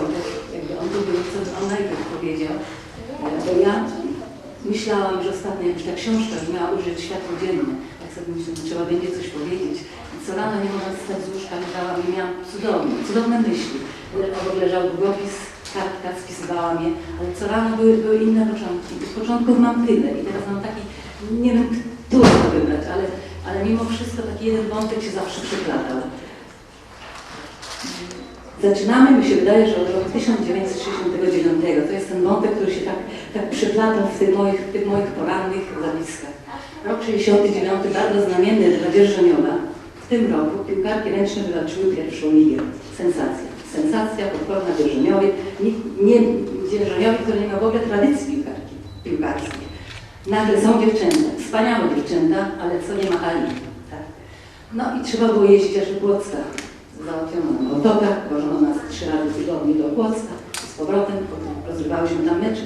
Wojtek, jakby on tu był, co on najpierw powiedział, e, bo ja myślałam, że ostatnio jakaś ta książka miała ujrzeć światło dzienne. Tak sobie myślę, że trzeba będzie coś powiedzieć. I co rano nie mogłam wstać z łóżka, myślałam i miałam cudowne, cudowne myśli. Obok leżał długopis, kartka, spisywałam je, ale co rano były, były inne początki. Z początków mam tyle i teraz mam taki, nie wiem, który to wybrać, ale, ale mimo wszystko taki jeden wątek się zawsze przeplatał. Zaczynamy, mi się wydaje, że od roku 1969. To jest ten wątek, który się tak, tak przeplatał w tych moich, tych moich porannych zapiskach. Rok 69 bardzo znamienny dla Dzierżoniowa. W tym roku piłkarki ręczne wywalczyły pierwszą ligę. Sensacja. Sensacja podporna Dzierżoniowi. Nie, Dzierżoniowi, który nie ma w ogóle tradycji piłkarki, piłkarskiej. Nagle są dziewczęta, wspaniałe dziewczęta, ale co nie ma Ali. Tak. No i trzeba było jeździć aż do Płocka. Załatwiono nam autokar, wożono nas trzy razy w tygodniu do Płocka, z powrotem, potem rozgrywałyśmy tam mecze.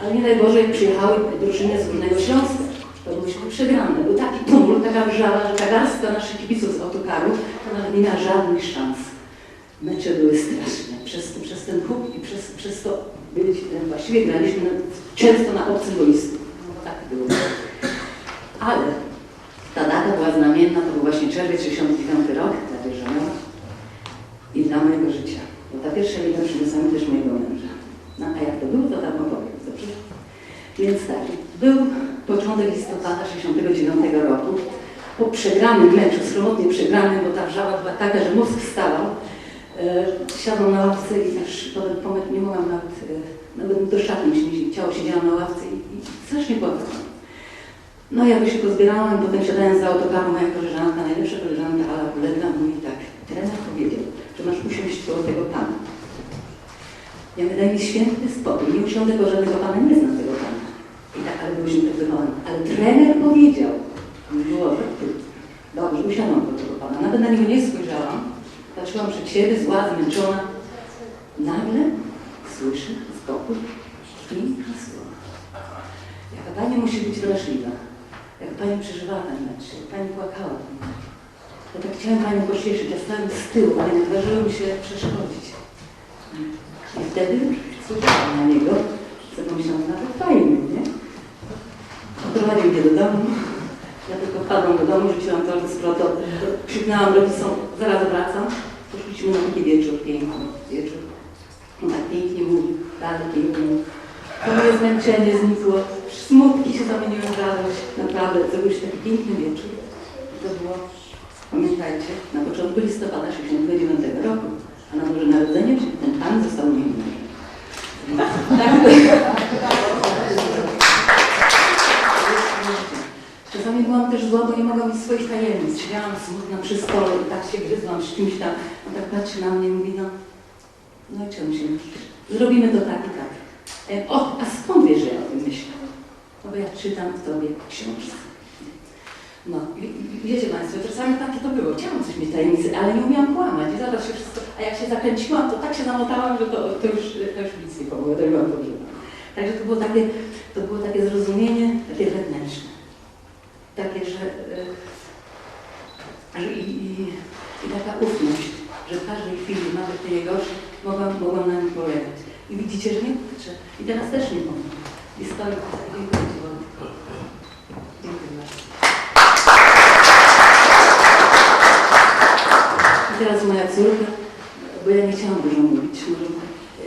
Ale nie jak przyjechały drużyny z Górnego Śląska, to byliśmy przegrane. Był taki tumult, taka wrzała, że ta garstka naszych kibiców z autokaru to nawet nie miała żadnych szans. Mecze były straszne. Przez, przez ten huk i przez, przez to byliśmy, właściwie graliśmy na, często na obcym boisku. No tak było. Ale ta data była znamienna, to był właśnie czerwiec 69 rok dla mojego życia. Bo ta pierwsza liga przyniosła też mojego męża. No a jak to było, to tam opowiem, dobrze? Więc tak, był początek listopada 69 roku. Po przegranym meczu, sromotnie przegranym, bo ta wrzała była taka, że mózg wstawał, e, siadłam na ławce i aż potem po meczu nie mogłam nawet, e, nawet do szatni się nie ciało siedziałam na ławce i, i strasznie płakałam. No jakoś się pozbierałam, potem siadając za autokaru, moja koleżanka, najlepsza koleżanka Ala Kulega mówi tak, trener powiedział, że masz usiąść koło tego pana. Ja daj mi święty spokój, nie usiądę, bo żadnego pana nie znam tego pana. I tak, ale byliśmy traktowani. Ale trener powiedział. Było tak trudno. Dobrze, usiadłam koło tego pana. Nawet na niego nie spojrzałam. Patrzyłam przed siebie, zła, zmęczona. Nagle słyszę boku piękne słowa. Jaka Pani musi być wrażliwa. Jak Pani przeżywała ten mecz, jak Pani płakała ten mecz. To tak chciałam Panią pocieszyć, ja stałem z tyłu, ale nie odważyło mi się przeszkodzić. I wtedy spojrzałam na niego, co pomyślałam, nawet fajny, nie? Odprowadził mnie do domu. Ja tylko wpadłam do domu, rzuciłam torby z proto, krzyknęłam rodzicom, zaraz wracam. Poszliśmy na taki wieczór, piękny wieczór. On tak pięknie mówi, dalej pięknie mówi. To moje zmęczenie znikło, smutki się zamieniły w radość. Naprawdę, to był taki piękny wieczór. To było, pamiętajcie, na początku listopada 1969 roku, a na Boże Narodzenie, ten pan został mężem. Tak. Czasami byłam też zła, bo nie mogłam mieć swoich tajemnic. Siedziałam smutna przy stole i tak się gryzłam z czymś tam. On tak patrzy na mnie i mówi, no, no i czemu się myślisz? Zrobimy to tak i tak. E, O, a skąd wiesz, że ja o tym myślę? No bo ja czytam w tobie książce. No, i- i- wiecie Państwo, czasami takie to było. Chciałam coś mieć tajemnicy, ale nie umiałam kłamać. I zaraz się wszystko, a jak się zakręciłam, to tak się zamotałam, że to, to, już, to już nic nie pomogło, to byłam dobrze. Także to było takie, to było takie zrozumienie, takie wewnętrzne. Takie, że, e, że i, i, i taka ufność, że w każdej chwili, nawet tej najgorszej, mogłam, mogłam na nim polegać. I widzicie, że nie patrzę. I teraz też nie mogę. I stoję. Dziękuję Ci bardzo. Dziękuję bardzo. I teraz moja córka, bo ja nie chciałam dużo mówić, może e,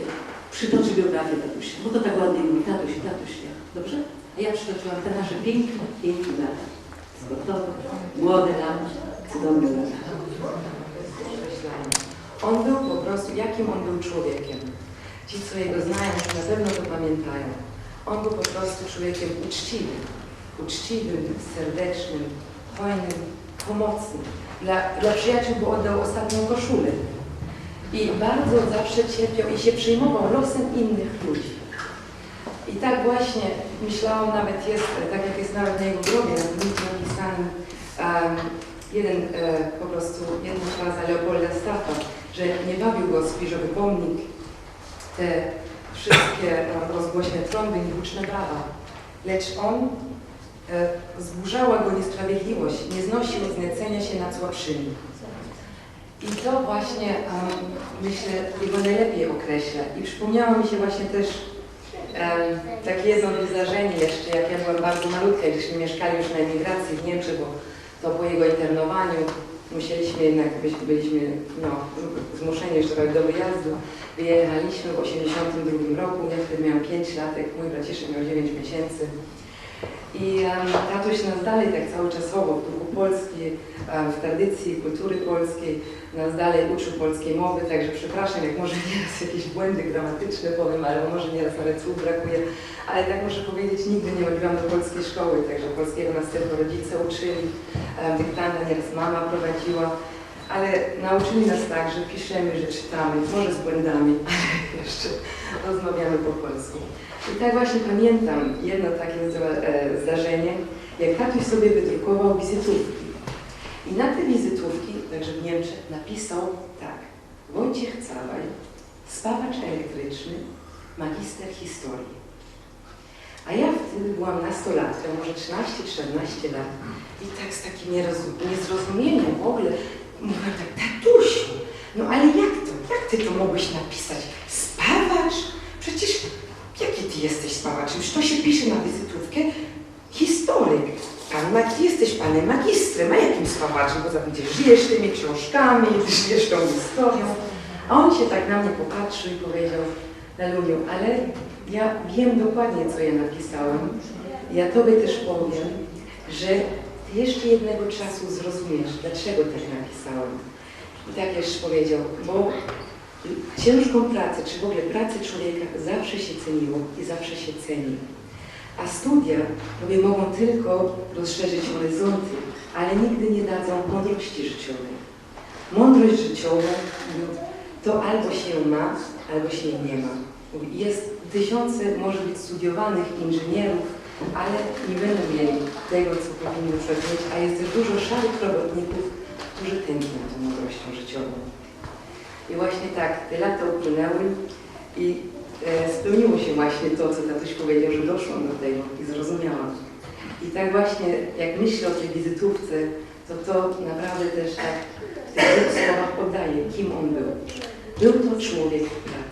przytoczy biografię tatusia, bo to tak ładnie mówi, tatuś, tatuś, ja. Dobrze? A ja przytoczyłam te nasze piękne, piękne lata. Sportowe, młode lata, cudowne lata. On był po prostu, jakim on był człowiekiem. Ci, co jego znają, na pewno to pamiętają. On był po prostu człowiekiem uczciwym. Uczciwym, serdecznym, hojnym, pomocnym. Dla, dla przyjaciół był oddał ostatnią koszulę. I bardzo zawsze cierpiał i się przejmował losem innych ludzi. I tak właśnie myślałam, nawet jest, tak jak jest nawet na jego grobie, na ulicy napisanym um, jeden e, po prostu, jedna fraza Leopolda Staffa, że nie bawił go spiżowy pomnik, te wszystkie e, rozgłośne trąby i huczne brawa, lecz on e, zburzała go niesprawiedliwość, nad słabszymi. I to właśnie, em, myślę, jego najlepiej określa. I przypomniało mi się właśnie też em, takie jedno wydarzenie jeszcze, jak ja byłam bardzo malutka, gdyśmy mieszkali już na emigracji w Niemczech, bo to po jego internowaniu musieliśmy jednak, byliśmy no, zmuszeni trochę do wyjazdu. Wyjechaliśmy w 1982 roku, ja wtedy miałam 5 lat, mój braciszek miał 9 miesięcy. I tatuś nas dalej tak cały czasowo w duchu Polski, w tradycji kultury polskiej, nas dalej uczył polskiej mowy, także przepraszam, jak może nieraz jakieś błędy gramatyczne powiem, albo może nieraz nawet słów brakuje, ale tak muszę powiedzieć, nigdy nie chodziłam do polskiej szkoły, także polskiego nas tylko rodzice uczyli, em, dyktanda nieraz mama prowadziła, ale nauczyli nas tak, że piszemy, że czytamy, może z błędami, ale jeszcze rozmawiamy po polsku. I tak właśnie pamiętam jedno takie e, zdarzenie, jak tatuś sobie wydrukował wizytówki. I na te wizytówki, także w Niemczech, napisał tak. Wojciech Całaj, spawacz elektryczny, magister historii. A ja wtedy byłam nastolatką, może 13-14 lat i tak z takim niezrozumieniem w ogóle mówiłam tak, tatusiu, no ale jak to, jak ty to mogłeś napisać? Spawacz? Przecież jaki ty jesteś spawaczem? Czy to się pisze na wizytówkę? Historyk. Pan ty jesteś panem magistrem, a jakim spawaczem? Bo zapewne żyjesz tymi książkami, ty żyjesz tą historią. A on się tak na mnie popatrzył i powiedział, Laluniu, ale ja wiem dokładnie, co ja napisałem. Ja tobie też powiem, że ty jeszcze jednego czasu zrozumiesz, dlaczego tak napisałem. I tak jeszcze powiedział, bo ciężką pracę, czy w ogóle pracę człowieka zawsze się ceniło i zawsze się ceni. A studia tobie mogą tylko rozszerzyć horyzonty, ale nigdy nie dadzą mądrości życiowej. Mądrość życiową to albo się ją ma, albo się jej nie ma. Jest tysiące, może być studiowanych inżynierów, ale nie będą mieli tego, co powinni mieć, a jest też dużo szarych robotników, którzy tęsknią tą mądrością życiową. I właśnie tak, te lata upłynęły i e, spełniło się właśnie to, co tatuś powiedział, że doszłam do tego i zrozumiałam. I tak właśnie, jak myślę o tej wizytówce, to to naprawdę też tak w tych słowach oddaje, kim on był. Był to człowiek pracy.